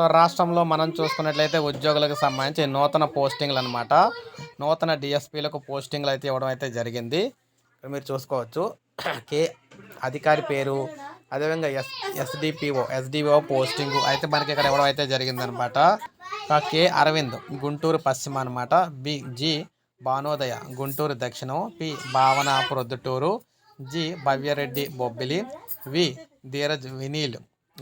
So రాష్ట్రంలో మనం చూసుకున్నట్లయితే ఉద్యోగులకు సంబంధించి నూతన పోస్టింగ్లు అనమాట నూతన డిఎస్పీలకు పోస్టింగ్లు అయితే ఇవ్వడం అయితే జరిగింది. ఇక్కడ మీరు చూసుకోవచ్చు. కే అధికారి పేరు అదేవిధంగా ఎస్ ఎస్డిపిఓ ఎస్డిఓ పోస్టింగ్ అయితే మనకి ఇక్కడ ఇవ్వడం అయితే జరిగిందనమాట కే అరవింద్ గుంటూరు పశ్చిమ అనమాట బి జి భానోదయ గుంటూరు దక్షిణం. P Bhavana Proddatur. G Bhavyareddy Bobbili. V Dheeraj Vineel.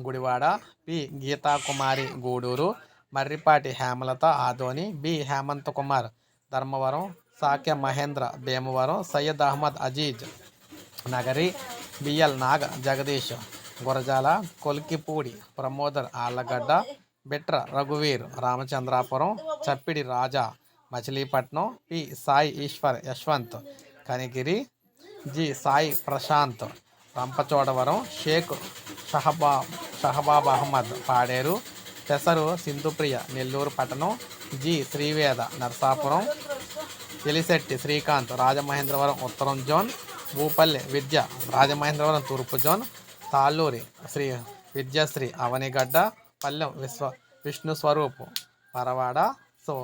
Gudivada P. Geetha Kumari Gudur Marripati Hemalatha Adoni B. Hemanth Kumar Dharmavaram Sakya Mahendra Bhimavaram Syed Ahmed Aziz Nagari BL Naga Jagadish Gurazala Kolkipudi Pramodar Allagadda Bitra రఘువీర్ Ramachandrapuram Chappidi Raja Machilipatnam P. Sai Eshwar Yashwant Kanigiri G. Sai Prashanth Rampachodavaram Sheikh Shahabab Shahabab Ahmed Paderu Pesaru Sindhupriya Nellore పట్టణం G. Sri Veda Narsapuram Elisetti Srikanth Rajamahendravaram ఉత్తరం zone Bhupalli విద్య రాజమహేంద్రవరం తూర్పు zone Talluri Sri Vidyasri Avanigadda Pallem Vishwa Vishnu Swaroop Paravada so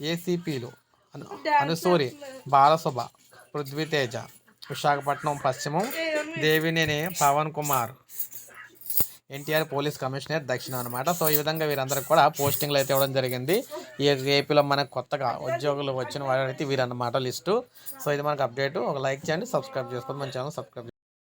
ఏసీపీలు Anu Anusuri Balasubha Prithviteja Visakhapatnam పశ్చిమం Devineni Pawan Kumar. NTR police commissioner దక్షిణం అనమాట so ఈ విధంగా వీరందరూ కూడా పోస్టింగ్లు అయితే ఇవ్వడం జరిగింది. ఈ ఏపీలో మనకు కొత్తగా ఉద్యోగులు వచ్చిన వారైతే వీరన్నమాట లిస్టు. సో ఇది మనకు అప్డేట్. ఒక లైక్ చేయండి సబ్స్క్రైబ్ చేసుకోండి. మన ఛానల్ సబ్స్క్రైబ్